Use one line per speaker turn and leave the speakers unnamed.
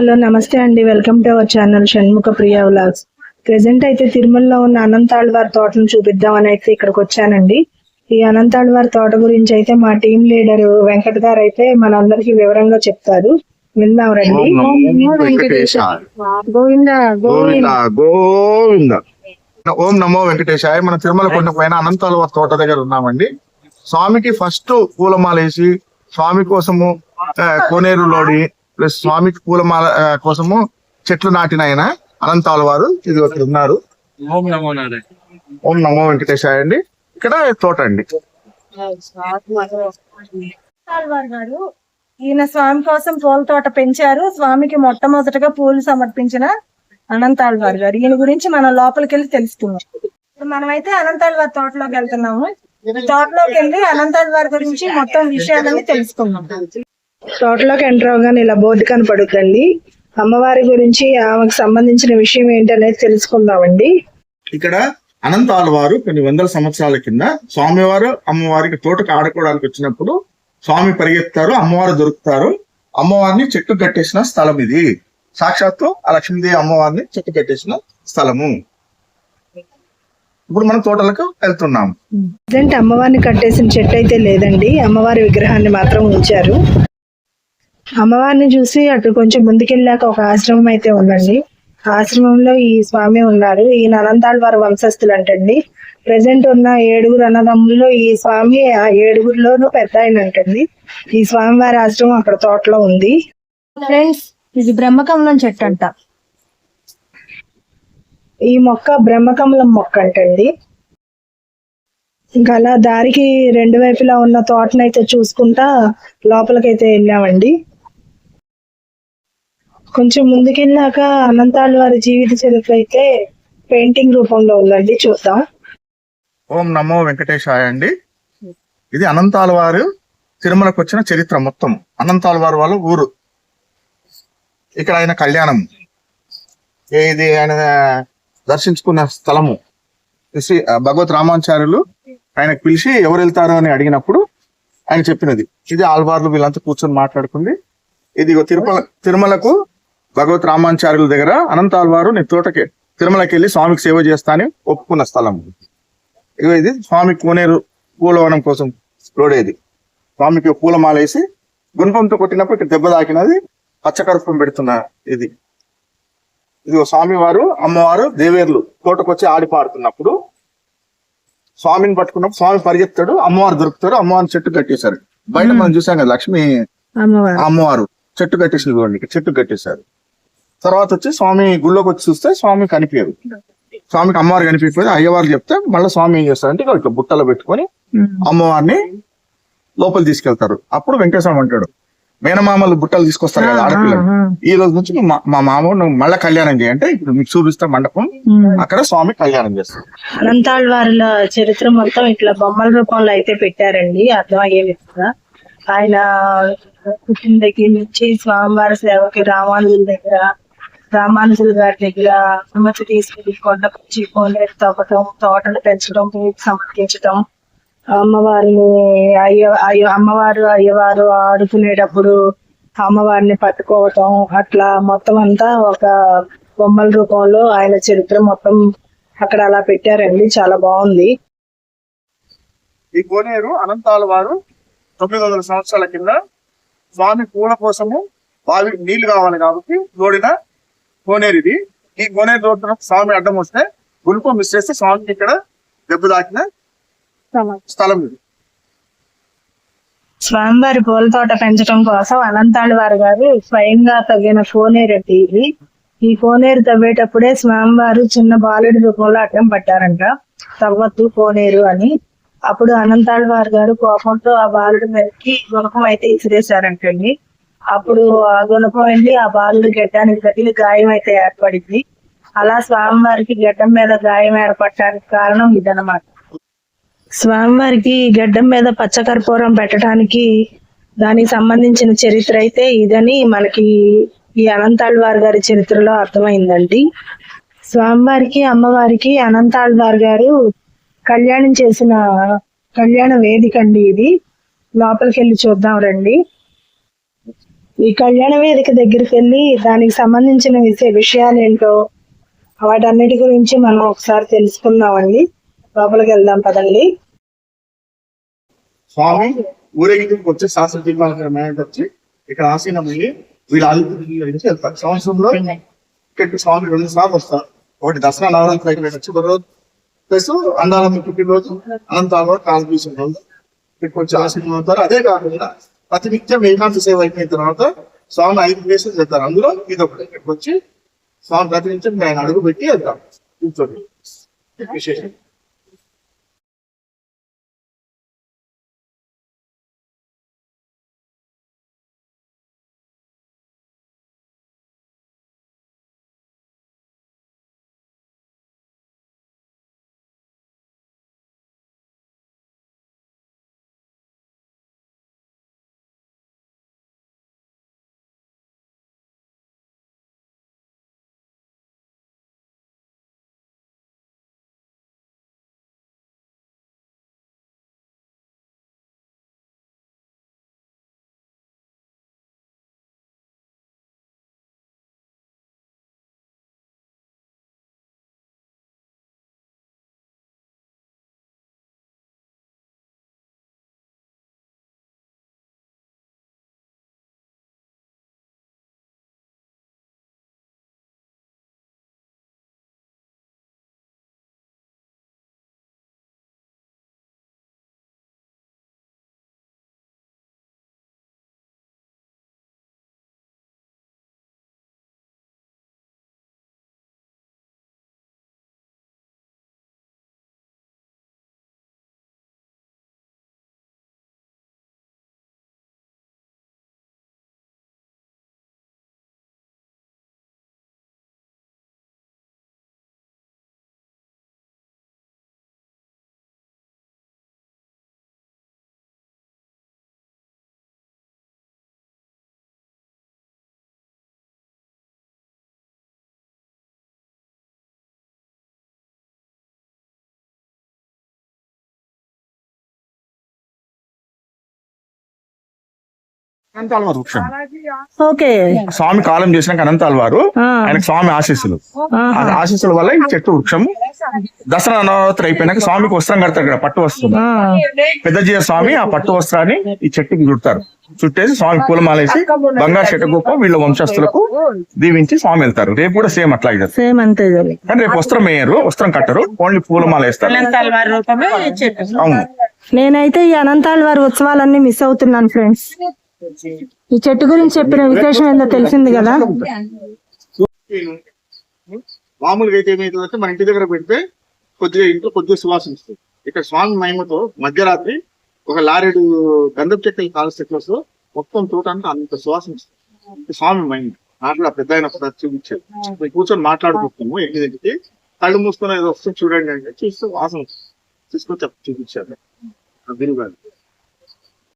Hello నమస్తే అండి. Welcome to our channel Shanmukha Priya vlogs. Present అయితే తిరుమలలో ఉన్న అనంతాళ్వారి తోటను చూపిద్దామని అయితే ఇక్కడికి వచ్చానండి. ఈ అనంతాళ్వారి తోట గురించి అయితే మా టీం లీడర్ వెంకట్ గారు అయితే మనందరికి వివరంగా చెప్తారు. విందాం రండి.
ఓం నమో వెంకటేశాయ.
గోవింద
గోవింద. గోవింద ఓం నమో వెంకటేశాయ. మన తిరుమల కొండ పైన అనంతాల తోట దగ్గర ఉన్నామండి. స్వామికి ఫస్ట్ పూలమాల వేసి స్వామి కోసము కోనేరు లోడి ప్లస్ స్వామికి పూలమాల కోసము చెట్లు నాటిన ఆయన అనంతాల వారు ఇది ఒకటి ఉన్నారు.
ఓం నమో నారాయణ.
ఓం నమో వెంకటేశాయ అండి. ఇక్కడ తోట అండి.
గారు ఈయన స్వామి కోసం పూల తోట పెంచారు. స్వామికి మొట్టమొదటగా పూలు సమర్పించిన అనంతాళ్వార్ గారు. ఈయన గురించి మనం లోపలికి వెళ్ళి తెలుసుకుందాం. ఇప్పుడు మనమైతే అనంతాళ్వారి తోటలోకి వెళ్తున్నాము. తోటలోకి వెళ్ళి అనంతాళ్వారి గురించి మొత్తం విషయాలన్నీ తెలుసుకుందాం. తోటలోకి ఎంటర్ అవగానే ఇలా బోర్డు కనపడుతుంది అమ్మవారి గురించి ఆమెకు సంబంధించిన విషయం ఏంటనేది తెలుసుకుందామండి.
ఇక్కడ అనంతాల వారు కొన్ని వందల సంవత్సరాల కింద స్వామివారు అమ్మవారికి తోటకు ఆడుకోవడానికి వచ్చినప్పుడు స్వామి పరిగెత్తారు అమ్మవారు దొరుకుతారు. అమ్మవారిని చెట్టు కట్టేసిన స్థలం ఇది. సాక్షాత్తు ఆ లక్ష్మీదేవి అమ్మవారిని చెట్టు కట్టేసిన స్థలము. ఇప్పుడు మనం తోటలకు వెళ్తున్నాము
ప్రజెంట్ అమ్మవారిని కట్టేసిన చెట్టు అయితే లేదండి. అమ్మవారి విగ్రహాన్ని మాత్రం ఉంచారు. అమ్మవారిని చూసి అటు కొంచెం ముందుకెళ్ళాక ఒక ఆశ్రమం అయితే ఉందండి. ఆశ్రమంలో ఈ స్వామి ఉన్నారు. ఈయన అనంతాళ్వారి వంశస్థులు అంటండి ప్రజెంట్ ఉన్న ఏడుగురు అన్నదమ్ముల్లో ఈ స్వామి ఆ ఏడుగురిలోనూ పెద్ద ఆయన అంటండి ఈ స్వామివారి ఆశ్రమం అక్కడ తోటలో ఉంది. ఫ్రెండ్స్ ఇది బ్రహ్మకమలం చెట్టు అంట. ఈ మొక్క బ్రహ్మకమలం మొక్క అంటండి. ఇంకా అలా దారికి రెండు వైపులా ఉన్న తోటనైతే చూసుకుంటా లోపలికైతే వెళ్ళామండి. కొంచెం ముందుకెళ్ళాక అనంతాళ్ళ వారి జీవిత చరిత్ర అయితే పెయింటింగ్ రూపంలో ఉందండి చూద్దాం.
ఓం నమో వెంకటేశాయ అండి. ఇది అనంతాల వారు తిరుమలకు వచ్చిన చరిత్ర మొత్తం. అనంతాల వారు వాళ్ళ ఊరు. ఇక్కడ ఆయన కళ్యాణం. ఇది ఆయన దర్శించుకున్న స్థలము. శ్రీ భగవత్ రామాచార్యులు ఆయనకు పిలిచి ఎవరు వెళ్తారు అని అడిగినప్పుడు ఆయన చెప్పినది. ఇది ఆల్వార్లు వీళ్ళంతా కూర్చొని మాట్లాడుకుంది. ఇది తిరుమల తిరుమలకు భగవత్ రామాచార్యుల దగ్గర అనంత ఆల్వారు నీ తోటకి తిరుమలకి వెళ్ళి స్వామికి సేవ చేస్తా అని ఒప్పుకున్న స్థలం ఇగో ఇది స్వామి కోనేరు పూలవనం కోసం లోడేది స్వామికి పూలమాల వేసి గుణపంతో కొట్టినప్పుడు ఇక్కడ దెబ్బ తాకినది పచ్చకరుపం పెడుతున్న ఇది. ఇది స్వామి వారు అమ్మవారు దేవేర్లు తోటకొచ్చి ఆడి పాడుతున్నప్పుడు స్వామిని పట్టుకున్నప్పుడు స్వామి పరిగెత్తాడు అమ్మవారు దొరుకుతాడు అమ్మవారిని చెట్టు కట్టేశారు. బయట మనం చూసాం కదా లక్ష్మి
అమ్మవారు.
చెట్టు కట్టేసింది చూడండి ఇక్కడ చెట్టు కట్టేశారు. తర్వాత వచ్చి స్వామి గుళ్ళోకి వచ్చి చూస్తే స్వామి కనిపించదు స్వామికి అమ్మవారు కనిపించలేదు అయ్యవారు చెప్తే మళ్ళీ స్వామి ఏం చేస్తారంటే ఇట్లా బుట్టలో పెట్టుకొని అమ్మవారిని లోపల తీసుకెళ్తారు. అప్పుడు వెంకటేశ్వరం అంటాడు మేనమామలు బుట్టలు తీసుకొస్తారు కదా ఆడపిల్లలు. ఈ రోజు నుంచి మా- మామ నువ్వు మళ్ళీ కళ్యాణం చేయంటే ఇప్పుడు మీకు చూపిస్తా మండపం అక్కడ స్వామి కళ్యాణం చేస్తారు.
అనంతాళ్వారుల చరిత్ర మొత్తం ఇట్లా బొమ్మల రూపంలో అయితే పెట్టారండి అర్థమయ్యే విధంగా. ఆయన పుట్టిన దగ్గర నుంచి స్వామివారి సేవకి రామానుజుల దగ్గర రామానుజులు గారి దగ్గర అనుమతి తీసుకుని కొండకొచ్చి కోనేరు తవ్వటం తోటలు పెంచడం సమర్పించడం అమ్మవారిని అయ్య అయ్య అమ్మవారు అయ్యవారు ఆడుకునేటప్పుడు అమ్మవారిని పట్టుకోవటం అట్లా మొత్తం అంతా ఒక బొమ్మల రూపంలో ఆయన చరిత్ర మొత్తం అక్కడ అలా పెట్టారండి. చాలా బాగుంది.
ఈ కోనేరు అనంతాల వారు తొమ్మిది వందల సంవత్సరాల కింద స్వామి పూల కోసము బావి నీళ్ళు కావాలి కాబట్టి తోడిన కోనేరు ఇది ఈ కోనేరు తోడుతున్న స్వామి అడ్డం వస్తే గుణపం మిస్ చేస్తే స్వామికి ఇక్కడ దెబ్బ తాకిన స్థలం ఇది.
స్వామివారి పూల తోట పెంచడం కోసం అనంతాళ్ వారి గారు స్వయంగా తగిన కోనేరు ఇది. ఈ కోనేరు తవ్వేటప్పుడే స్వామివారు చిన్న బాలుడి రూపంలో అడ్డం పట్టారంట. తవ్వద్దు కోనేరు అని. అప్పుడు అనంతాళ్ వారి గారు కోపంతో ఆ బాలుడి మీదకి గుణపం అయితే ఇసిరేశారంటండి. అప్పుడు ఆ గుణపం ఆ బాలుడి గడ్డానికి తగిలి గాయం అయితే ఏర్పడింది. అలా స్వామివారికి గడ్డం మీద గాయం ఏర్పడటానికి కారణం ఇదనమాట స్వామివారికి గడ్డం మీద పచ్చకర్పూరం పెట్టడానికి దానికి సంబంధించిన చరిత్ర అయితే ఇదని మనకి ఈ అనంతాళ్వార్ గారి చరిత్రలో అర్థమైందండి. స్వామివారికి అమ్మవారికి అనంతాళ్వార్ గారు కళ్యాణం చేసిన కళ్యాణ వేదిక అండి ఇది. లోపలికి వెళ్ళి చూద్దాం రండి. ఈ కళ్యాణ వేదిక దగ్గరికి వెళ్ళి దానికి సంబంధించిన విషయాలు ఏంటో వాటన్నిటి గురించి మనం ఒకసారి తెలుసుకుందామండి. లోపలికి వెళ్దాం పదండి.
స్వామి ఊరేగింపుకి వచ్చి శాస్త్ర వచ్చి ఇక్కడ ఆసీనం అయ్యి వీళ్ళ ఆదిత్య వెళ్తారు. సంవత్సరంలో ఇక్కడికి స్వామి రెండు సార్లు వస్తారు. ఒకటి దసరా నవరాత్రి వచ్చి ఒక రోజు. ప్లస్ అందాలమ్మ పుట్టినరోజు అనంతాలు కాలు తీసిన రోజు. ఇక్కడికి వచ్చి ఆసీనం అవుతారు అదే కాకుండా అతి నిత్యం ఏకాంత సేవ అయిపోయిన తర్వాత స్వామి ఐదు ప్లేసెస్ వెళ్తారు అందులో ఇది ఒకటి. ఇక్కడికి వచ్చి స్వామి ప్రతి నిత్యం ఆయన అడుగు పెట్టి వెళ్తాం. కూర్చోండి. విశేషం.
ఓకే.
స్వామి కాలం చేసినాక అనంతాల్వారు ఆయనకు స్వామి ఆశీస్సులు. ఆ ఆశీస్సుల వల్ల ఈ చెట్టు వృక్షం దసరా నవరాత్రి అయిపోయినాక స్వామికి వస్త్రం కడతారు ఇక్కడ పట్టు వస్త్రం. పెద్దజీయ స్వామి ఆ పట్టు వస్త్రాన్ని ఈ చెట్టుకి చుడతారు. చుట్టేసి స్వామి పూలమాలేసి బంగారు చెట్టు గొప్ప వీళ్ళ వంశస్థులకు దీవించి స్వామి వెళ్తారు. రేపు కూడా సేమ్ అట్లా అవుతుంది
సేమ్ అంతే
కానీ రేపు వస్త్రం వేయరు వస్త్రం కట్టరు ఓన్లీ పూలమాల వేస్తారు. అవును.
నేనైతే ఈ అనంతాల వారి ఉత్సవాలన్నీ మిస్ అవుతున్నాను ఫ్రెండ్స్ ఈ చెట్టు గురించి చెప్పిన విశేషం ఏందో తెలిసింది కదా?
మామూలుగా అయితే ఏమైతుందంటే మన ఇంటి దగ్గర పెడితే కొద్దిగా ఇంట్లో కొద్దిగా సువాసన వస్తుంది. ఇక్కడ స్వామి మహిమతో మధ్యరాత్రి ఒక లారెడు గంధపు చెట్లు కాలు చెట్లు మొత్తం చూడటానికి అంత సువాసన వస్తుంది. స్వామి మహిమ. మాట్లా పెద్ద ఆయన ఒకసారి చూపించారు. కూర్చొని మాట్లాడుకుంటాము ఇంటి దగ్గరికి కళ్ళు మూసుకొని ఏదో వస్తుంది చూడండి అంటే చూస్తే వాసన చెప్ప చూపించారు.